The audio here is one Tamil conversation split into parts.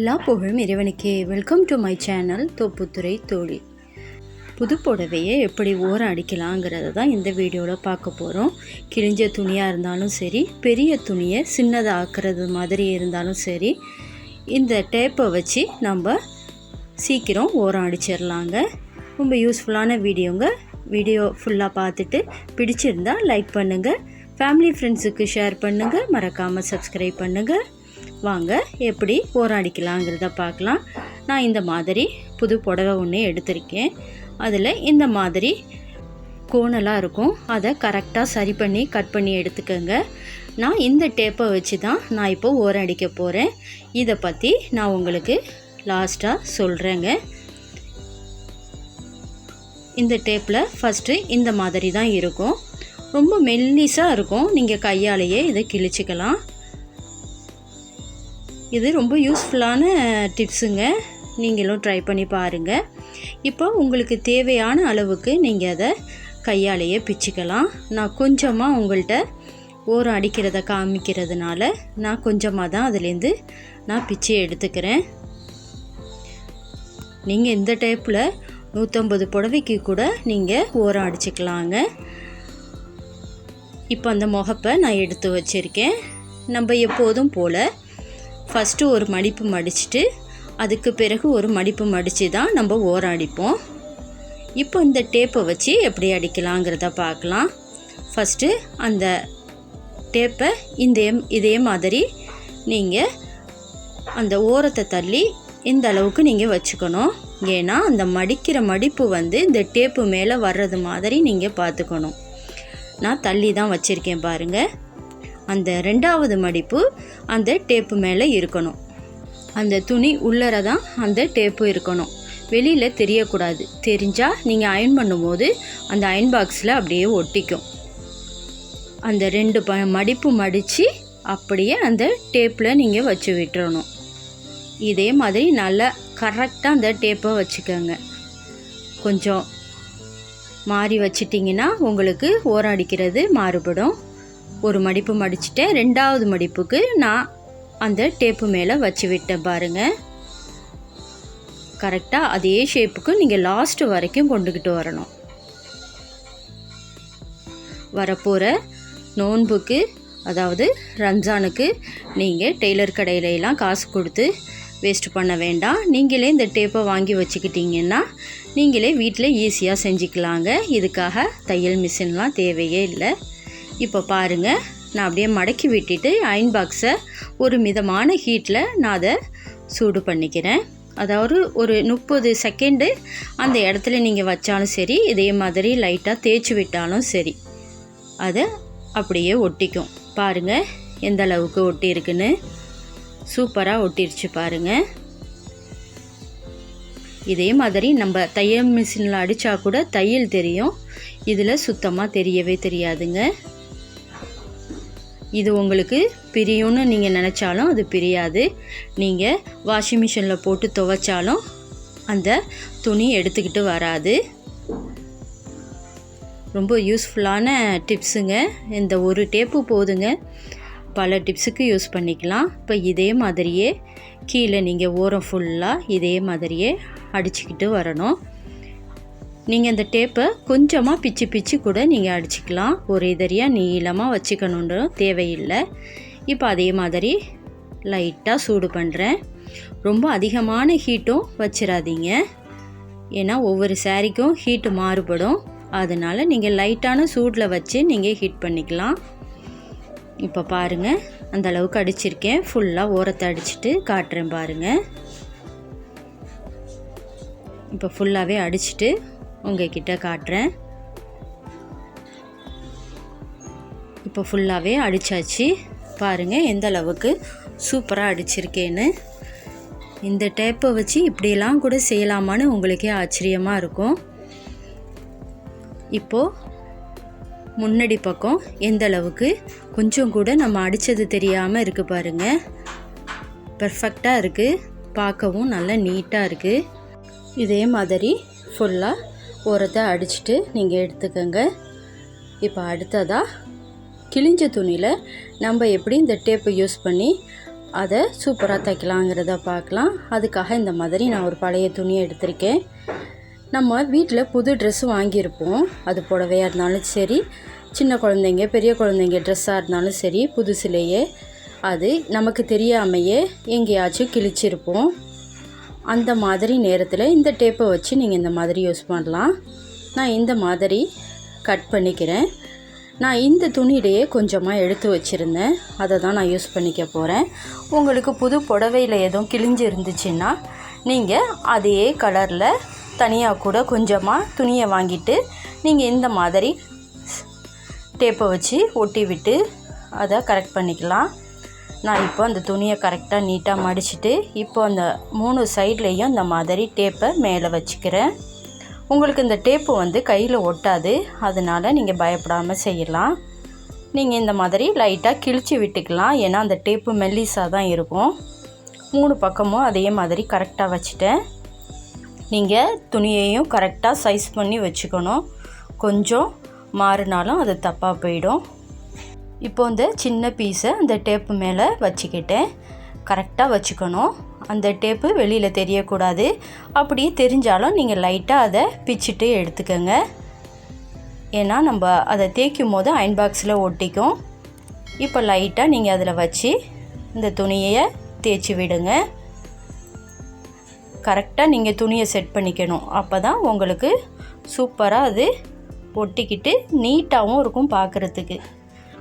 எல்லா புகழும் இறைவனுக்கே. Welcome to my channel Thopputhurai Thozhi புது புடவையை எப்படி ஓரம் அடிக்கலாங்கிறத தான் இந்த வீடியோவில் பார்க்க போகிறோம் கிழிஞ்ச துணியாக இருந்தாலும் சரி பெரிய துணியை சின்னதாக ஆக்குறது மாதிரி இருந்தாலும் சரி இந்த டேப்பை வச்சு நம்ம சீக்கிரம் ஓரம் அடிச்சிடலாங்க ரொம்ப யூஸ்ஃபுல்லான வீடியோங்க. வீடியோ ஃபுல்லாக பார்த்துட்டு பிடிச்சிருந்தா லைக் பண்ணுங்கள் ஃபேமிலி ஃப்ரெண்ட்ஸுக்கு ஷேர் பண்ணுங்கள் மறக்காமல் சப்ஸ்கிரைப் பண்ணுங்கள் வாங்க எப்படி போராடிக்கலாங்கிறத பார்க்கலாம். நான் இந்த மாதிரி புது புடவை ஒன்று எடுத்திருக்கேன். அதில் இந்த மாதிரி கோணலாக இருக்கும். அதை கரெக்டாக சரி பண்ணி கட் பண்ணி எடுத்துக்கோங்க. நான் இந்த டேப்பை வச்சு தான் நான் இப்போ ஓரம் அடிக்க போகிறேன் இதை பற்றி நான் உங்களுக்கு லாஸ்ட்டாக சொல்கிறேங்க இந்த டேப்பில் ஃபஸ்ட்டு இந்த மாதிரி தான் இருக்கும். ரொம்ப மெல்லிஸாக இருக்கும். நீங்கள் கையாலேயே இதை கிழிச்சிக்கலாம். இது ரொம்ப யூஸ்ஃபுல்லான டிப்ஸுங்க நீங்களும் ட்ரை பண்ணி பாருங்கள் இப்போ உங்களுக்கு தேவையான அளவுக்கு நீங்கள் அதை கையாலேயே பிச்சுக்கலாம். நான் கொஞ்சமாக உங்கள்கிட்ட ஓரம் அடிக்கிறத காமிக்கிறதுனால நான் கொஞ்சமாக தான் அதுலேருந்து நான் பிச்சு எடுத்துக்கிறேன். நீங்கள் இந்த டைப்பில் நூற்றம்பது புடவைக்கு கூட நீங்கள் ஓரம் அடிச்சுக்கலாங்க. இப்போ அந்த முகப்பை நான் எடுத்து வச்சுருக்கேன். நம்ம எப்போதும் போல் ஃபஸ்ட்டு ஒரு மடிப்பு மடிச்சுட்டு அதுக்கு பிறகு ஒரு மடிப்பு மடித்து தான் நம்ம ஓரம் அடிப்போம் இப்போ இந்த டேப்பை வச்சு எப்படி அடிக்கலாங்கிறத பார்க்கலாம். ஃபஸ்ட்டு அந்த டேப்பை இந்த இதே மாதிரி நீங்கள் அந்த ஓரத்தை தள்ளி இந்த அளவுக்கு நீங்கள் வச்சுக்கணும். ஏன்னா அந்த மடிக்கிற மடிப்பு வந்து இந்த டேப்பு மேலே வர்றது மாதிரி நீங்கள் பார்த்துக்கணும். நான் தள்ளி தான் வச்சுருக்கேன் பாருங்கள் அந்த ரெண்டாவது மடிப்பு அந்த டேப்பு மேலே இருக்கணும். அந்த துணி உள்ளர தான் அந்த டேப்பு இருக்கணும். வெளியில் தெரியக்கூடாது. தெரிஞ்சால் நீங்கள் அயன் பண்ணும்போது அந்த அயன் பாக்ஸில் அப்படியே ஒட்டிக்கும். அந்த ரெண்டு ப மடிப்பு மடித்து அப்படியே அந்த டேப்பில் நீங்கள் வச்சு விட்டுறணும். இதே மாதிரி நல்லா கரெக்டாக அந்த டேப்பை வச்சுக்கோங்க. கொஞ்சம் மாறி வச்சிட்டிங்கன்னா உங்களுக்கு ஓரம் அடிக்கிறது மாறுபடும். ஒரு மடிப்பு மடிச்சுட்டேன் ரெண்டாவது மடிப்புக்கு நான் அந்த டேப்பு மேலே வச்சு விட்டேன் பாருங்கள் கரெக்டாக அதே ஷேப்புக்கு நீங்கள் லாஸ்ட் வரைக்கும் கொண்டுக்கிட்டு வரணும். வரப்போகிற நோன்புக்கு அதாவது ரம்ஜானுக்கு நீங்கள் டெய்லர் கடையிலலாம் காசு கொடுத்து வேஸ்ட் பண்ண வேண்டாம். நீங்களே இந்த டேப்பை வாங்கி வச்சுக்கிட்டிங்கன்னா நீங்களே வீட்டில் ஈஸியாக செஞ்சுக்கலாங்க. இதுக்காக தையல் மிஷின்லாம் தேவையே இல்லை. இப்போ பாருங்கள் நான் அப்படியே மடக்கி விட்டுட்டு அயன் பாக்ஸை ஒரு மிதமான ஹீட்டில் நான் அதை சூடு பண்ணிக்கிறேன். அதாவது ஒரு முப்பது செகண்டு அந்த இடத்துல நீங்கள் வச்சாலும் சரி இதே மாதிரி லைட்டாக தேய்ச்சி விட்டாலும் சரி அதை அப்படியே ஒட்டிக்கும். பாருங்கள் எந்த அளவுக்கு ஒட்டியிருக்குன்னு சூப்பராக ஒட்டிருச்சு பாருங்கள் இதே மாதிரி நம்ம தையல் மிஷினில் அடித்தா கூட தையல் தெரியும். இதில் சுத்தமாக தெரியவே தெரியாதுங்க. இது உங்களுக்கு பிரியும்னு நீங்கள் நினச்சாலும் அது பிரியாது. நீங்கள் வாஷிங் மிஷினில் போட்டு துவைச்சாலும் அந்த துணி எடுத்துக்கிட்டு வராது. ரொம்ப யூஸ்ஃபுல்லான டிப்ஸுங்க இந்த ஒரு டேப்பு போதுங்க. பல டிப்ஸுக்கு யூஸ் பண்ணிக்கலாம். இப்போ இதே மாதிரியே கீழே நீங்கள் ஓரம் ஃபுல்லாக இதே மாதிரியே அடிச்சுக்கிட்டு வரணும். நீங்கள் இந்த டேப்பை கொஞ்சமாக பிச்சு பிச்சு கூட நீங்கள் அடிச்சுக்கலாம். ஒரு இதரியாக நீளமாக வச்சுக்கணுன்ற தேவையில்லை. இப்போ அதே மாதிரி லைட்டாக சூடு பண்ணுறேன் ரொம்ப அதிகமான ஹீட்டும் வச்சிடாதீங்க ஏன்னா ஒவ்வொரு சாரிக்கும் ஹீட்டு மாறுபடும். அதனால் நீங்கள் லைட்டான சூடில் வச்சு நீங்கள் ஹீட் பண்ணிக்கலாம். இப்போ பாருங்கள் அந்த அளவுக்கு அடிச்சிருக்கேன். ஃபுல்லாக ஓரத்தை அடிச்சுட்டு காட்டுறேன் பாருங்கள் இப்போ ஃபுல்லாகவே அடிச்சுட்டு உங்ககிட்ட காட்டுறேன். இப்போ ஃபுல்லாகவே அடித்தாச்சு பாருங்கள் எந்த அளவுக்கு சூப்பராக அடிச்சிருக்கேன்னு. இந்த டேப்பை வச்சு இப்படியெல்லாம் கூட செய்யலாமான்னு உங்களுக்கே ஆச்சரியமாக இருக்கும். இப்போது முன்னாடி பக்கம் எந்த அளவுக்கு கொஞ்சம் கூட நம்ம அடித்தது தெரியாமல் இருக்குது பாருங்கள் பர்ஃபெக்டாக இருக்குது பார்க்கவும் நல்லா நீட்டாக இருக்குது இதே மாதிரி ஃபுல்லாக ஓரத்தை அடிச்சுட்டு நீங்கள் எடுத்துக்கோங்க. இப்போ அடுத்ததாக கிழிஞ்ச துணியில் நம்ம எப்படி இந்த டேப்பை யூஸ் பண்ணி அதை சூப்பராக தைக்கலாங்கிறத பார்க்கலாம். அதுக்காக இந்த மாதிரி நான் ஒரு பழைய துணியை எடுத்திருக்கேன். நம்ம வீட்டில் புது ட்ரெஸ்ஸு வாங்கியிருப்போம். அது புடவையாக இருந்தாலும் சரி சின்ன குழந்தைங்க பெரிய குழந்தைங்க ட்ரெஸ்ஸாக இருந்தாலும் சரி புதுசுலேயே அது நமக்கு தெரியாமையே எங்கேயாச்சும் கிழிச்சிருப்போம். அந்த மாதிரி நேரத்தில் இந்த டேப்பை வச்சு நீங்கள் இந்த மாதிரி யூஸ் பண்ணலாம். நான் இந்த மாதிரி கட் பண்ணிக்கிறேன். நான் இந்த துணியிலேயே கொஞ்சமாக எடுத்து வச்சுருந்தேன். அதை தான் நான் யூஸ் பண்ணிக்க போகிறேன் உங்களுக்கு புது புடவையில் எதுவும் கிழிஞ்சு இருந்துச்சுன்னா நீங்கள் அதே கலரில் தனியாக கூட கொஞ்சமாக துணியை வாங்கிட்டு நீங்கள் இந்த மாதிரி டேப்பை வச்சு ஒட்டி விட்டு அதை கரெக்ட் பண்ணிக்கலாம். நான் இப்போ அந்த துணியை கரெக்டாக நீட்டாக மடிச்சுட்டு இப்போ அந்த மூணு சைட்லேயும் இந்த மாதிரி டேப்பை மேலே வச்சுக்கிறேன். உங்களுக்கு இந்த டேப்பு வந்து கையில் ஒட்டாது. அதனால் நீங்கள் பயப்படாமல் செய்யலாம். நீங்கள் இந்த மாதிரி லைட்டாக கிழிச்சு விட்டுக்கலாம். ஏன்னா அந்த டேப்பு மெல்லிஸாக தான் இருக்கும். மூணு பக்கமும் அதே மாதிரி கரெக்டாக வச்சுட்டேன். நீங்கள் துணியையும் கரெக்டாக சைஸ் பண்ணி வச்சுக்கணும். கொஞ்சம் மாறினாலும் அது தப்பாக போயிடும். இப்போ இந்த சின்ன பீஸை அந்த டேப்பு மேலே வச்சுக்கிட்டேன். கரெக்டாக வச்சுக்கணும். அந்த டேப்பு வெளியில் தெரியக்கூடாது. அப்படியே தெரிஞ்சாலும் நீங்கள் லைட்டாக அதை பிச்சுட்டு எடுத்துக்கோங்க. ஏன்னா நம்ம அதை தேய்க்கும் போது அயன் பாக்ஸில் ஒட்டிக்கும். இப்போ லைட்டாக நீங்கள் அதில் வச்சு இந்த துணியை தேய்ச்சி விடுங்க. கரெக்டாக நீங்கள் துணியை செட் பண்ணிக்கணும். அப்போ தான் உங்களுக்கு சூப்பராக அது ஒட்டிக்கிட்டு நீட்டாகவும் இருக்கும் பார்க்குறதுக்கு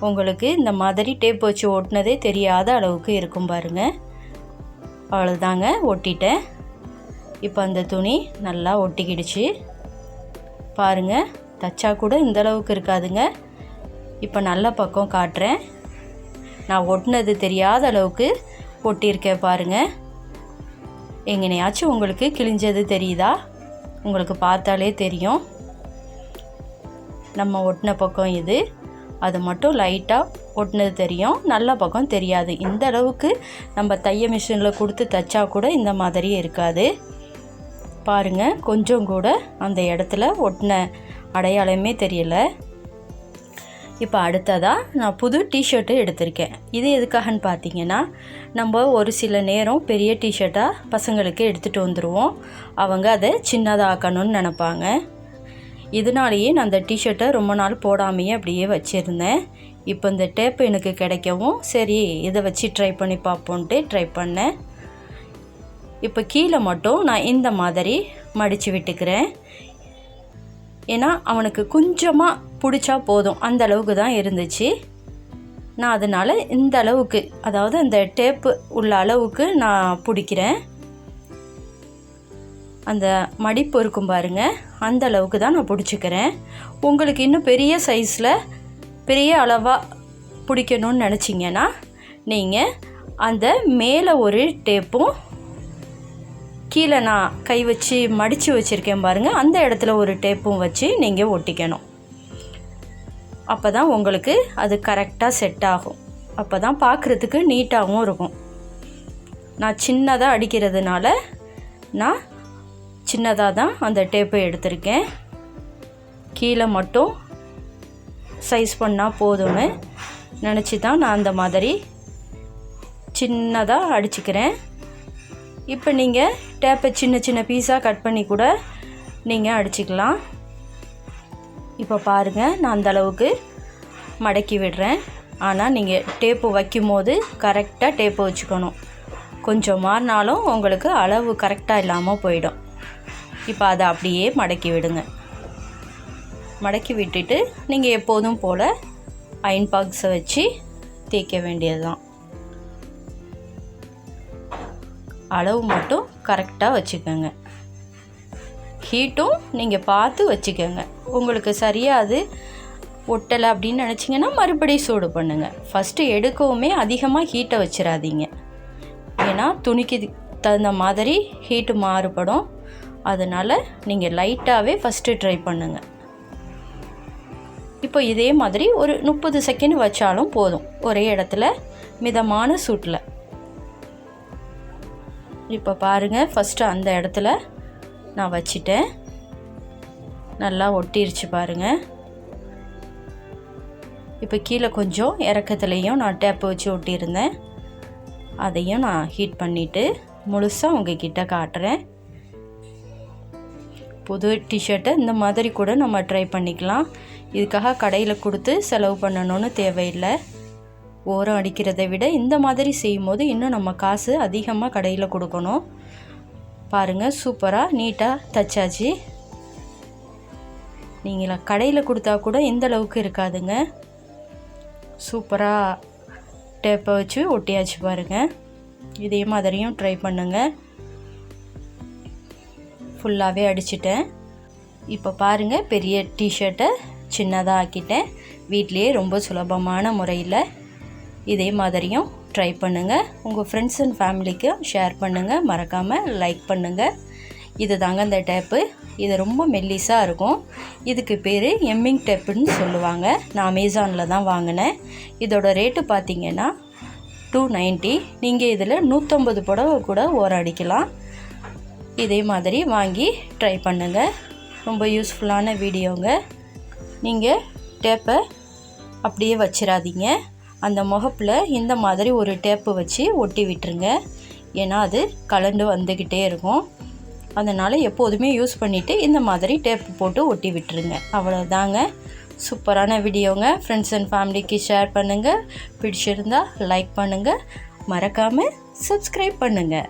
உங்களுக்கு இந்த மாதிரி டேப் வச்சு ஒட்டினதே தெரியாத அளவுக்கு இருக்கும் பாருங்கள் அவ்வளோதாங்க ஒட்டிட்டேன் இப்போ அந்த துணி நல்லா ஒட்டிக்கிடுச்சு. பாருங்கள் தச்சா கூட இந்தளவுக்கு இருக்காதுங்க. இப்போ நல்ல பக்கம் காட்டுறேன். நான் ஒட்டினது தெரியாத அளவுக்கு ஒட்டியிருக்கேன் பாருங்கள் எங்கனையாச்சும் உங்களுக்கு கிழிஞ்சது தெரியுதா? உங்களுக்கு பார்த்தாலே தெரியும். நம்ம ஒட்டின பக்கம் இது. அது மட்டும் லைட்டாக ஒட்டினது தெரியும். நல்ல பக்கம் தெரியாது. இந்த அளவுக்கு நம்ம தைய மிஷினில் கொடுத்து தைச்சா கூட இந்த மாதிரி இருக்காது. பாருங்கள் கொஞ்சம் கூட அந்த இடத்துல ஒட்டின அடையாளமே தெரியல. இப்போ அடுத்ததாக நான் புது டிஷர்ட்டு எடுத்திருக்கேன். இது எதுக்காகன்னு பார்த்தீங்கன்னா நம்ம ஒரு சில நேரம் பெரிய டிஷர்ட்டாக பசங்களுக்கு எடுத்துகிட்டு வந்துடுவோம் அவங்க அதை சின்னதாக்கணும்னு நினப்பாங்க. இதனாலேயே நான் அந்த டிஷர்ட்டை ரொம்ப நாள் போடாமையே அப்படியே வச்சுருந்தேன். இப்போ இந்த டேப் எனக்கு கிடைக்கவும் சரி இதை வச்சு ட்ரை பண்ணி பார்ப்போன்ட்டு ட்ரை பண்ணேன். இப்போ கீழே மட்டும் நான் இந்த மாதிரி மடித்து விட்டுக்கிறேன். ஏன்னா அவனுக்கு கொஞ்சமாக பிடிச்சா போதும். அந்த அளவுக்கு தான் இருந்துச்சு. நான் அதனால் இந்த அளவுக்கு அதாவது அந்த டேப்பு உள்ள அளவுக்கு நான் பிடிக்கிறேன். அந்த மடிப்பு இருக்கும் பாருங்க. அந்த அளவுக்கு தான் நான் பிடிச்சிக்கிறேன். உங்களுக்கு இன்னும் பெரிய சைஸில் பெரிய அளவாக பிடிக்கணும்னு நினச்சிங்கன்னா நீங்கள் அந்த மேலே ஒரு டேப்பும் கீழே நான் கை வச்சு மடித்து வச்சுருக்கேன் பாருங்கள் அந்த இடத்துல ஒரு டேப்பும் வச்சு நீங்கள் ஒட்டிக்கணும். அப்போ தான் உங்களுக்கு அது கரெக்டாக செட் ஆகும். அப்போ தான் பார்க்குறதுக்கு நீட்டாகவும் இருக்கும். நான் சின்னதாக அடிக்கிறதுனால நான் சின்னதாக தான் அந்த டேப்பை எடுத்திருக்கேன். கீழே மட்டும் சைஸ் பண்ணால் போதும்னு நினச்சி தான் நான் அந்த மாதிரி சின்னதாக அடிச்சுக்கிறேன். இப்போ நீங்கள் டேப்பை சின்ன சின்ன பீஸாக கட் பண்ணி கூட நீங்கள் அடிச்சுக்கலாம். இப்போ பாருங்கள் நான் அந்த அளவுக்கு மடக்கி விடுறேன். ஆனால் நீங்கள் டேப்பு வைக்கும் போது கரெக்டாக டேப்பு வச்சுக்கணும். கொஞ்சம் மாறினாலும் உங்களுக்கு அளவு கரெக்டாக இல்லாமல் போயிடும். இப்போ அதை அப்படியே மடக்கி விடுங்க. மடக்கி விட்டுட்டு நீங்கள் எப்போதும் போல் அயன் பாக்ஸை வச்சு தேய்க்க வேண்டியது தான் அளவு மட்டும் கரெக்டாக வச்சுக்கோங்க. ஹீட்டும் நீங்கள் பார்த்து வச்சுக்கோங்க. உங்களுக்கு சரியாக அது ஒட்டலை அப்படின்னு நினச்சிங்கன்னா மறுபடியும் சூடு பண்ணுங்கள் ஃபஸ்ட்டு எடுக்கவுமே அதிகமாக ஹீட்டை வச்சிடாதீங்க ஏன்னா துணிக்கு தகுந்த மாதிரி ஹீட்டு மாறுபடும். அதனால் நீங்கள் லைட்டாகவே ஃபஸ்ட்டு ட்ரை பண்ணுங்கள் இப்போ இதே மாதிரி ஒரு முப்பது செகண்ட் வச்சாலும் போதும். ஒரே இடத்துல மிதமான சூட்டில். இப்போ பாருங்கள் ஃபஸ்ட்டு அந்த இடத்துல நான் வச்சிட்டேன். நல்லா ஒட்டிருச்சு பாருங்கள் இப்போ கீழே கொஞ்சம் இறக்கத்துலேயும் நான் டேப்பு வச்சு ஒட்டியிருந்தேன். அதையும் நான் ஹீட் பண்ணிவிட்டு முழுசாக உங்ககிட்ட காட்டுறேன். புது டிஷர்ட்டை இந்த மாதிரி கூட நம்ம ட்ரை பண்ணிக்கலாம். இதுக்காக கடையில் கொடுத்து செலவு பண்ணணும்னு தேவையில்லை. ஓரம் அடிக்கிறதை விட இந்த மாதிரி செய்யும்போது இன்னும் நம்ம காசு அதிகமாக கடையில் கொடுக்கணும். பாருங்கள் சூப்பராக நீட்டாக தச்சாச்சு நீங்கள் கடையில் கொடுத்தா கூட இந்த அளவுக்கு இருக்காதுங்க. சூப்பராக டேப்பை வச்சு ஒட்டியாச்சு பாருங்கள் இதே மாதிரியும் ட்ரை பண்ணுங்கள் ஃபுல்லாகவே அடிச்சிட்டேன். இப்போ பாருங்கள் பெரிய டிஷர்ட்டை சின்னதாக ஆக்கிட்டேன். வீட்லேயே ரொம்ப சுலபமான முறையில் இதே மாதிரியும் ட்ரை பண்ணுங்கள் உங்கள் ஃப்ரெண்ட்ஸ் அண்ட் ஃபேமிலிக்கும் ஷேர் பண்ணுங்கள் மறக்காமல் லைக் பண்ணுங்கள் இது தாங்க அந்த டேப்பு இது ரொம்ப மெல்லிஸாக இருக்கும். இதுக்கு பேர் எம்மிங் டேப்புன்னு சொல்லுவாங்க. நான் அமேசானில் தான் வாங்கினேன். இதோட ரேட்டு பார்த்தீங்கன்னா டூ நைன்ட்டி நீங்கள் இதில் நூற்றம்பது புடவை கூட ஓரம் அடிக்கலாம் இதே மாதிரி வாங்கி ட்ரை பண்ணுங்கள் ரொம்ப யூஸ்ஃபுல்லான வீடியோங்க நீங்கள் டேப்பை அப்படியே வச்சிடாதீங்க அந்த முகப்பில் இந்த மாதிரி ஒரு டேப்பு வச்சு ஒட்டி விட்டுருங்க. ஏன்னா அது கலண்டு வந்துக்கிட்டே இருக்கும். அதனால் எப்போதுமே யூஸ் பண்ணிவிட்டு இந்த மாதிரி டேப்பு போட்டு ஒட்டி விட்டுருங்க. அவ்வளோதாங்க சூப்பரான வீடியோங்க ஃப்ரெண்ட்ஸ் அண்ட் ஃபேமிலிக்கு ஷேர் பண்ணுங்கள் பிடிச்சிருந்தா லைக் பண்ணுங்கள் மறக்காமல் சப்ஸ்கிரைப் பண்ணுங்கள்